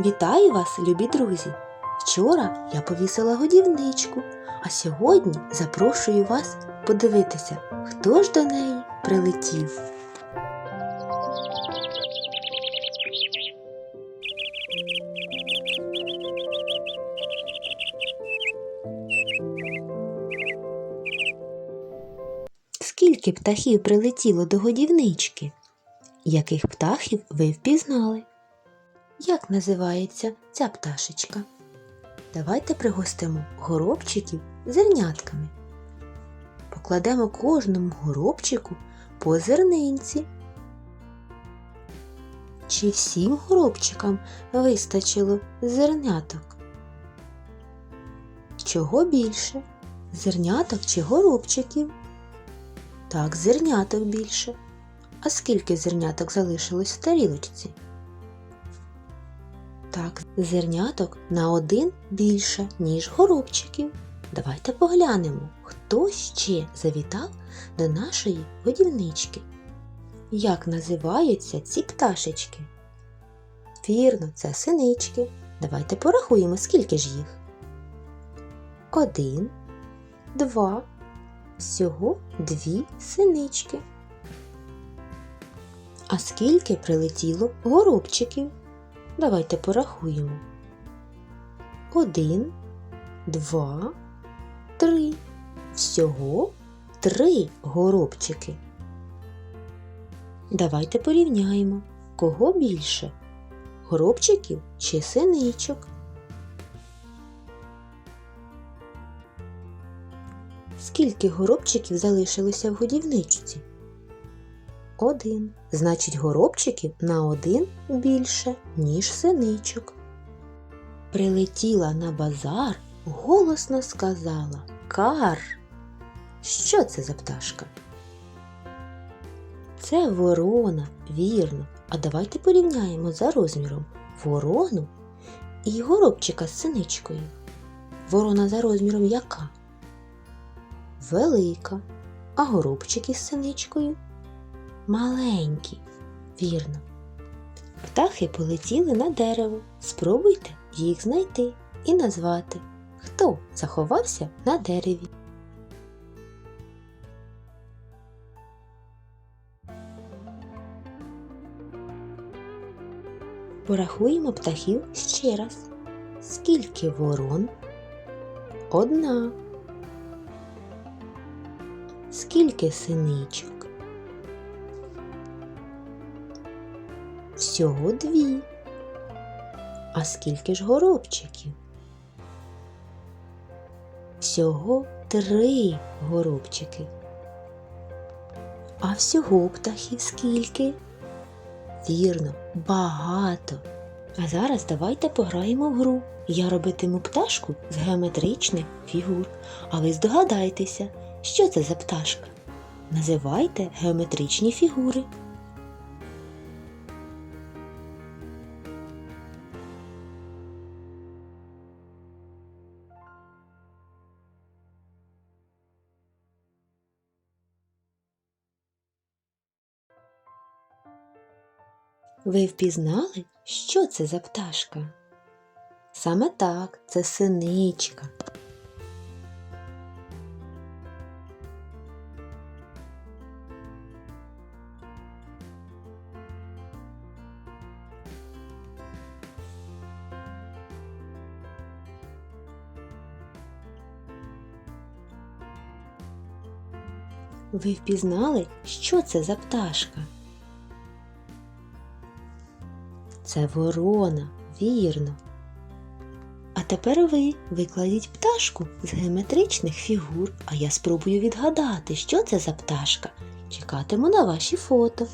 Вітаю вас, любі друзі! Вчора я повісила годівничку, а сьогодні запрошую вас подивитися, хто ж до неї прилетів. Скільки птахів прилетіло до годівнички? Яких птахів ви впізнали? Як називається ця пташечка? Давайте пригостимо горобчиків зернятками. Покладемо кожному горобчику по зернинці. Чи всім горобчикам вистачило зерняток? Чого більше? Зерняток чи горобчиків? Так, зерняток більше. А скільки зерняток залишилось в тарілочці? Так, зерняток на один більше, ніж горобчиків. Давайте поглянемо, хто ще завітав до нашої годівнички. Як називаються ці пташечки? Вірно, це синички. Давайте порахуємо, скільки ж їх. Один, два, всього дві синички. А скільки прилетіло горобчиків? Давайте порахуємо. Один, два, три. Всього три горобчики. Давайте порівняємо, кого більше горобчиків чи синичок. Скільки горобчиків залишилося в годівничці? Один. Значить, горобчиків на один більше, ніж синичок. Прилетіла на базар, голосно сказала Кар. Що це за пташка? Це ворона, вірно. А давайте порівняємо за розміром ворону і горобчика з синичкою. Ворона за розміром яка? Велика, а горобчик із синичкою маленькі. Вірно. Птахи полетіли на дерево. Спробуйте їх знайти і назвати, хто заховався на дереві. Порахуємо птахів ще раз. Скільки ворон? Одна. Скільки синичок? Всього дві. А скільки ж горобчиків? Всього три горобчики. А всього птахів скільки? Вірно, багато. А зараз давайте пограємо в гру. Я робитиму пташку з геометричних фігур. А ви здогадайтеся, що це за пташка? Називайте геометричні фігури. Ви впізнали, що це за пташка? Саме так, це синичка. Ви впізнали, що це за пташка? Це ворона, вірно. А тепер ви викладіть пташку з геометричних фігур, а я спробую відгадати, що це за пташка. Чекатиму на ваші фото.